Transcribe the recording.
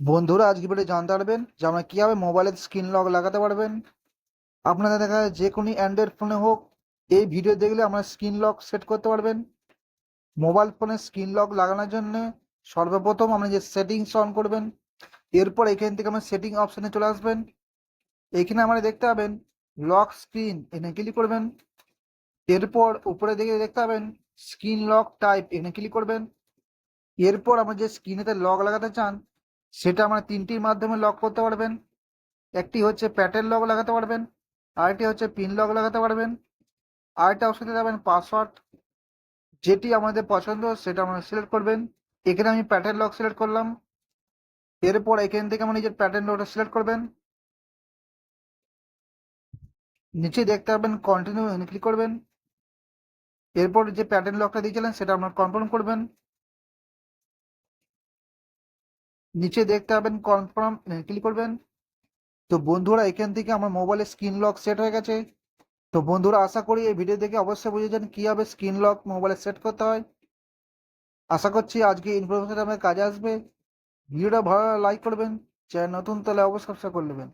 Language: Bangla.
বন্ধুরা, আজকে ভিডিও জানতে পারবেন যে আপনারা কীভাবে মোবাইলের স্ক্রিন লক লাগাতে পারবেন। আপনাদের দেখা যায় যে কোনো অ্যান্ড্রয়েড ফোনে হোক, এই ভিডিও দেখলে আপনারা স্ক্রিন লক সেট করতে পারবেন। মোবাইল ফোনে স্ক্রিন লক লাগানোর জন্য সর্বপ্রথম আপনি যে সেটিংস অন করবেন, এরপর এখান থেকে আপনার সেটিং অপশানে চলে আসবেন। এখানে আমরা দেখতে পাবেন লক স্ক্রিন এখানে ক্লিক করবেন। এরপর উপরে দিকে দেখতে পাবেন স্ক্রিন লক টাইপ এখানে ক্লিক করবেন। এরপর আমরা যে স্ক্রিনেতে লক লাগাতে চান সেটা আমরা তিনটির মাধ্যমে লক করতে পারবেন। একটি হচ্ছে প্যাটার্ন লক লাগাতে পারবেন, আরেকটি হচ্ছে পিন লক লাগাতে পারবেন, আরেকটা অপশানে যাবেন পাসওয়ার্ড যেটি আমাদের পছন্দ সেটা আমরা সিলেক্ট করবেন। এখানে আমি প্যাটার্ন লক সিলেক্ট করলাম। এরপর এখান থেকে আমরা নিজের প্যাটার্ন লকটা সিলেক্ট করবেন। নিচে দেখতে পাবেন কন্টিনিউ ক্লিক করবেন। এরপর যে প্যাটার্ন লকটা দিয়েছিলেন সেটা আপনার কনফার্ম করবেন। নিচে দেখতে পাবেন কনফার্ম ক্লিক করবেন। তো বন্ধুরা, এখান থেকে আমার মোবাইলে স্ক্রিন লক সেট হয়ে গেছে। তো বন্ধুরা, আশা করি এই ভিডিও দেখে অবশ্যই বুঝেছেন কীভাবে স্ক্রিন লক মোবাইলে সেট করতে হয়। আশা করছি আজকে ইনফরমেশনটা আমার কাজে আসবে। ভিডিওটা ভালো লাইক করবেন চ্যানেল নতুন তাহলে অবশ্যই সাবস্ক্রাইব করে নেবেন।